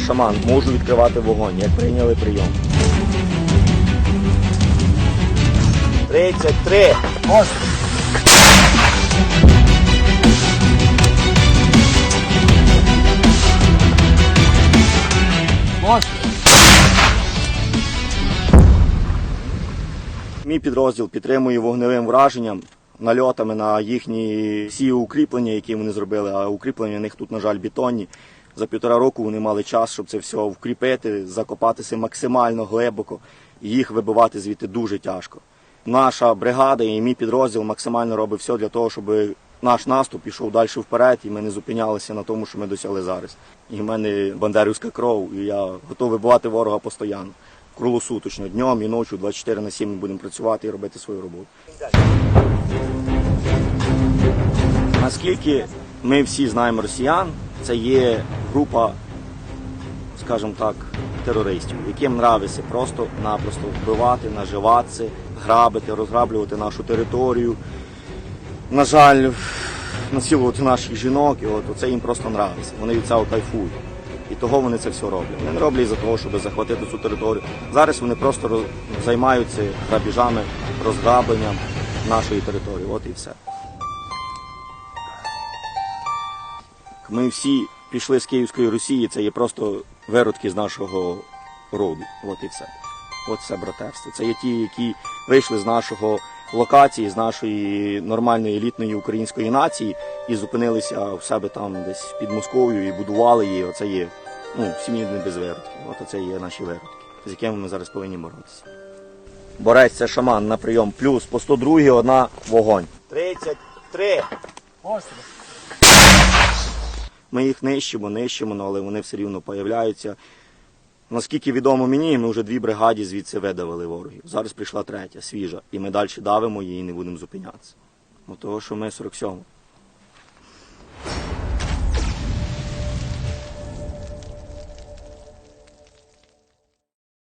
шаман, можу відкривати вогонь. Як прийняли прийом. 33. Мій підрозділ підтримує вогневим враженням, нальотами на їхні всі укріплення, які вони зробили. А укріплення в них тут, на жаль, бетонні. За півтора року вони мали час, щоб це все вкріпити, закопатися максимально глибоко і їх вибивати звідти дуже тяжко. Наша бригада і мій підрозділ максимально робить все для того, щоб наш наступ пішов далі вперед, і ми не зупинялися на тому, що ми досягли зараз. І в мене бандерівська кров, і я готовий вибивати ворога постійно. Круглосуточно, днем і ночі, 24 на 7 ми будемо працювати і робити свою роботу. Наскільки ми всі знаємо росіян, це є група, скажімо так, терористів, яким нравиться просто-напросто вбивати, наживатися, грабити, розграблювати нашу територію. На жаль, насилувати наших жінок, і от це їм просто нравиться. Вони від цього кайфують. І того вони це все роблять. Вони не роблять за того, щоб захватити цю територію. Зараз вони просто роз- займаються грабіжами, розграбленням нашої території. От і все. Ми всі пішли з Київської Росії, це є просто виродки з нашого роду. От і все. От це братерство. Це є ті, які вийшли з нашого локації, з нашої нормальної елітної української нації і зупинилися в себе там десь під Москов'ю і будували її. Оце є ну, сім'ї без виродків. От оце є наші виродки, з якими ми зараз повинні боротися. Борець це шаман на прийом. Плюс по 102 одна вогонь. 33. Ми їх нищимо, нищимо, ну, але вони все рівно появляються. Наскільки відомо мені, ми вже дві бригаді звідси видавили ворогів. Зараз прийшла третя, свіжа, і ми далі давимо її і не будемо зупинятися. Бо того, що ми 47